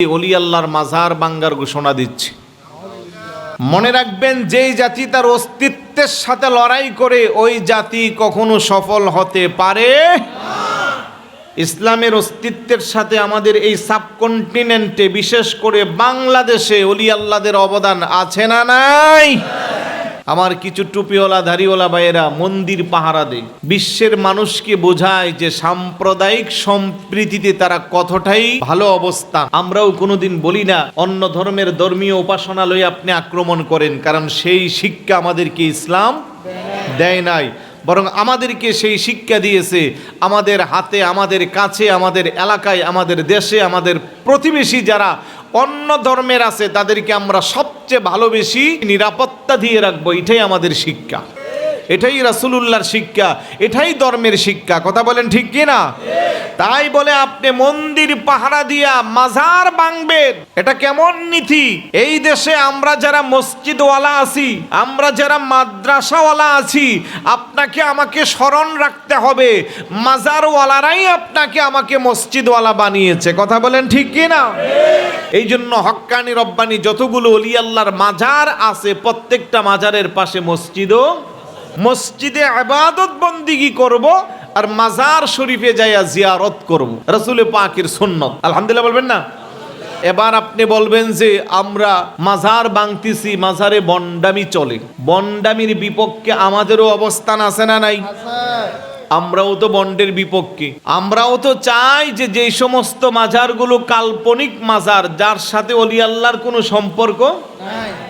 অলি আল্লাহর বাঙ্গার ঘোষণা দিচ্ছে। মনে রাখবেন, যেই জাতি তার অস্তিত্বের সাথে লড়াই করে, ওই জাতি কখনো সফল হতে পারে ইসলামের অস্তিত্বের সাথে আমাদের এই সাবকন্টিনেন্টে, বিশেষ করে বাংলাদেশে অলি আল্লাদের অবদান আছে না নাই? আমার কিছু টুপিওয়ালা, দাড়িওয়ালা ভাইয়েরা মন্দির পাহারা দেয়। বিশ্বের মানুষকে বোঝায় যে সাম্প্রদায়িক সম্প্রীতিতে তারা কতটাই ভালো অবস্থা আমরাও কোনোদিন বলি না, অন্য ধর্মের ধর্মীয় উপাসনালয়ে আপনি আক্রমণ করেন, কারণ সেই শিক্ষা আমাদেরকে ইসলাম দেয় নাই। বরং আমাদেরকে সেই শিক্ষা দিয়েছে, আমাদের হাতে, আমাদের কাছে, আমাদের এলাকায়, আমাদের দেশে, আমাদের প্রতিবেশী যারা অন্য ধর্মের আছে, তাদেরকে আমরা সবচেয়ে ভালোবেসি নিরাপত্তা দিয়ে রাখব, এটাই আমাদের শিক্ষা। এটাই রাসুলুল্লাহর শিক্ষা, এটাই ধর্মের শিক্ষা। কথা বলেন ঠিক কি না তাই বলে আপনি মন্দির পাহারা দিয়া মাজার বাংবেন। এটা কেমন নীতি? এই দেশে আমরা যারা মসজিদওয়ালা আছি, আমরা যারা মাদ্রাসাওয়ালা আছি, আপনাকে আমাকে স্মরণ রাখতে হবে। মাজারওয়ালারাই আপনাকে আমাকে মসজিদওয়ালা বানিয়েছে। কথা বলেন ঠিক কি না? এই জন্য হক্কানি রব্বানি যতগুলো অলি আল্লাহর মাজার আছে, প্রত্যেকটা মাজারের পাশে মসজিদও। মসজিদে আবাদত বন্দিগি করব আর মাজার শরীফে যাইয়া জিয়ারত করব। রসুলে পাকের সুন্নত। আলহামদুলিল্লাহ বলবেন না? এবার আপনি বলবেন যে, আমরা মাঝার বাংতিছি মাঝারে বন্ডামি চলে। বন্ডামির বিপক্ষে আমাদেরও অবস্থান আছে না নাই? আমরাও তো বন্ডের বিপক্ষে। আমরাও তো চাই যে যেই সমস্ত মাজারগুলো কাল্পনিক মাজার যার সাথে অলি আল্লাহর কোনো সম্পর্ক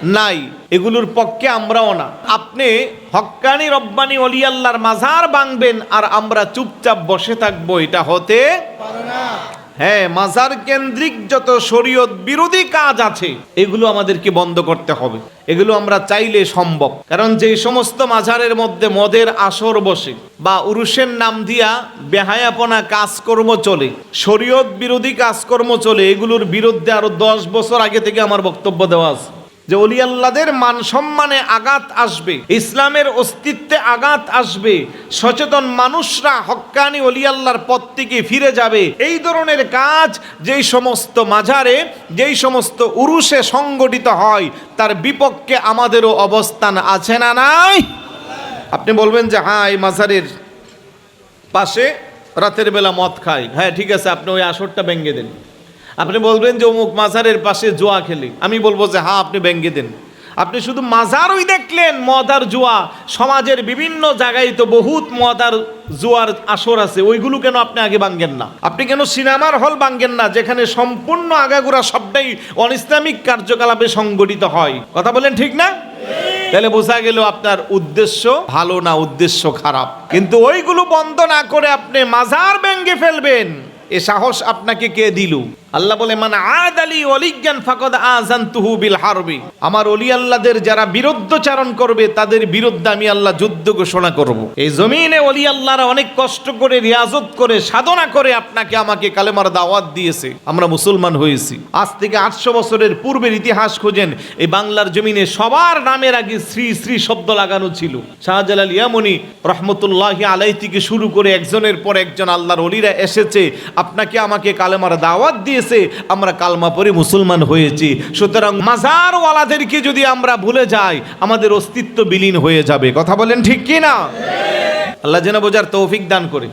নাই। এগুলোর পক্ষে আমরাও না। আপনি হক্কানি রব্বানি অলি আল্লাহর মাজার বাংবেন আর আমরা চুপচাপ বসে থাকব এটা হতে হ্যাঁ মাজার কেন্দ্রিক যত শরীয়ত বিরোধী কাজ আছে, এগুলো আমাদেরকে বন্ধ করতে হবে। এগুলো আমরা চাইলে সম্ভব। কারণ যে সমস্ত মাজারের মধ্যে মদের আসর বসে বা উরুষের নাম দিয়া বেহায়াপনা কাজকর্ম চলে, শরীয়ত বিরোধী কাজকর্ম চলে, এগুলোর বিরুদ্ধে আরও দশ বছর আগে থেকে আমার বক্তব্য দেওয়া আছে। যে অলি আল্লাদের মান সম্মানে আঘাত আসবে, ইসলামের অস্তিত্বে আঘাত আসবে, সচেতন মানুষরা হক্কানি অলি আল্লাহর পথ থেকে ফিরে যাবে। এই ধরনের কাজ যেই সমস্ত মাঝারে, যেই সমস্ত উরুষে সংগঠিত হয়, তার বিপক্ষে আমাদেরও অবস্থান আছে না নাই? আপনি বলবেন যে হ্যাঁ এই মাঝারের পাশে রাতের বেলা মদ খায় হ্যাঁ ঠিক আছে, আপনি ওই আসরটা ভেঙে দেন। আপনি বলবেন যে অমুক মাজারের পাশে জোয়া খেলি। আমি বলব যে হ্যাঁ আপনি ভেঙে দেন। আপনি শুধু মাজারই দেখলেন মদ আর জুয়া। সমাজের বিভিন্ন জায়গায় তো বহুত মদ আর জুয়ার আসর আছে। ওইগুলো কেন আপনি আগে ভাঙ্গেন না? আপনি কেন সিনেমার হল ভাঙ্গেন না, যেখানে সম্পূর্ণ আগাগোড়া সবটাই অনিসলামিক কার্যকলাপে সংগঠিত হয়? কথা বলেন ঠিক না? তাহলে বোঝা গেল আপনার উদ্দেশ্য ভালো না উদ্দেশ্য খারাপ। কিন্তু ওইগুলো বন্ধ না করে আপনি মাজার ভেঙ্গে ফেলবেন। এ সাহস আপনাকে কে দিল? আল্লাহ বলে মানে আদ আলী অলিজ্ঞান ফাকদ আজান তুহু বিল হারবি। আমার অলি আল্লাহদের যারা বিরুদ্ধচারণ করবে, তাদের বিরুদ্ধে আমি আল্লাহ যুদ্ধ ঘোষণা করব। এই জমিনে অলি আল্লাহরা অনেক কষ্ট করে, রিয়াজত করে, সাধনা করে আপনাকে আমাকে কালেমার দাওয়াত দিয়েছে। আমরা মুসলমান হয়েছি। আজ থেকে আটশো বছরের পূর্বের ইতিহাস খোঁজেন, এই বাংলার জমিনে সবার নামের আগে শ্রী শ্রী শব্দ লাগানো ছিল। শাহজালাল ইয়ামনি রহমতুল্লাহ আলাই থেকে শুরু করে একজনের পর একজন আল্লাহর অলিরা এসেছে, আপনাকে আমাকে কালেমার দাওয়াত দিয়েছে আমরা কালমা পরে মুসলমান হয়েছি। সুতরাং মাজারওয়ালাদেরকে যদি আমরা ভুলে যাই, আমাদের অস্তিত্ব বিলীন হয়ে যাবে। কথা বলেন ঠিক কি না আল্লাহ যেন বোঝার তৌফিক দান করে।